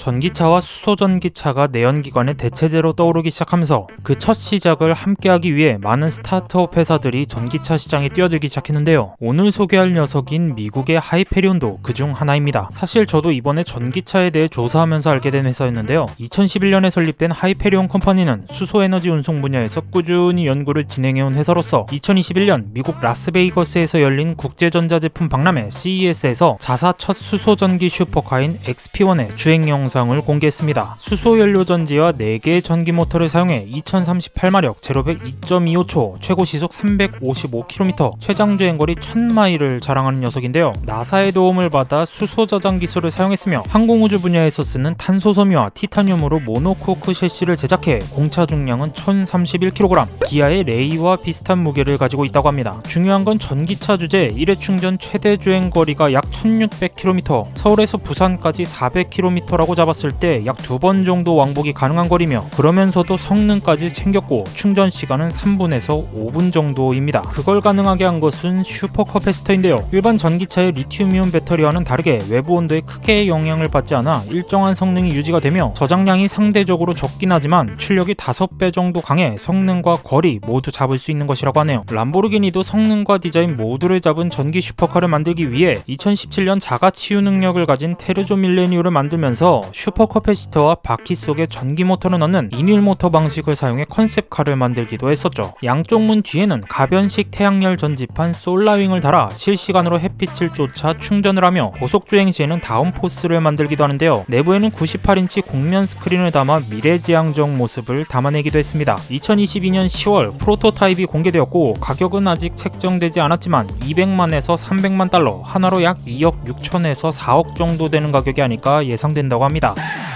전기차와 수소전기차가 내연기관의 대체제로 떠오르기 시작하면서 그 첫 시작을 함께하기 위해 많은 스타트업 회사들이 전기차 시장에 뛰어들기 시작했는데요. 오늘 소개할 녀석인 미국의 하이페리온도 그중 하나입니다. 사실 저도 이번에 전기차에 대해 조사하면서 알게 된 회사였는데요. 2011년에 설립된 하이페리온 컴퍼니는 수소에너지 운송 분야에서 꾸준히 연구를 진행해온 회사로서 2021년 미국 라스베이거스에서 열린 국제전자제품 박람회 CES에서 자사 첫 수소전기 슈퍼카인 XP1의 주행 영상을 공개했습니다. 수소연료 전지와 4개의 전기 모터를 사용해 2038마력, 제로백 2.25초, 최고 시속 355km, 최장 주행거리 1000마일을 자랑하는 녀석인데요. 나사의 도움을 받아 수소 저장 기술을 사용했으며 항공우주 분야에서 쓰는 탄소 섬유와 티타늄으로 모노코크 셰시를 제작해 공차 중량은 1031kg, 기아의 레이와 비슷한 무게를 가지고 있다고 합니다. 중요한 건 전기차 주제 1회 충전 최대 주행 거리가 약 1600km, 서울에서 부산까지 400km라고 잡았을 때 약 두 번 정도 왕복이 가능한 거리며 그러면서도 성능까지 챙겼고 충전 시간은 3분에서 5분 정도입니다. 그걸 가능하게 한 것은 슈퍼 커패시터인데요. 일반 전기차의 리튬이온 배터리와는 다르게 외부 온도에 크게 영향을 받지 않아 일정한 성능이 유지가 되며 저장량이 상대적으로 적긴 하지만 출력이 5배 정도 강해 성능과 거리 모두 잡을 수 있는 것이라고 하네요. 람보르기니도 성능과 디자인 모두를 잡은 전기 슈퍼카를 만들기 위해 2017년 자가 치유 능력을 가진 테르조 밀레니오를 만들면서 슈퍼 커패시터와 바퀴 속에 전기 모터를 넣는 인일 모터 방식을 사용해 컨셉카를 만들기도 했었죠. 양쪽 문 뒤에는 가변식 태양열 전지판 솔라윙을 달아 실시간으로 햇빛을 쫓아 충전을 하며 고속 주행 시에는 다운포스를 만들기도 하는데요. 내부에는 98인치 곡면 스크린을 담아 미래지향적 모습을 담아내기도 했습니다. 2022년 10월 프로토타입이 공개되었고 가격은 아직 책정되지 않았지만 200만에서 300만 달러, 하나로 약 2억 6천에서 4억 정도 되는 가격이 아닐까 예상된다고 합니다.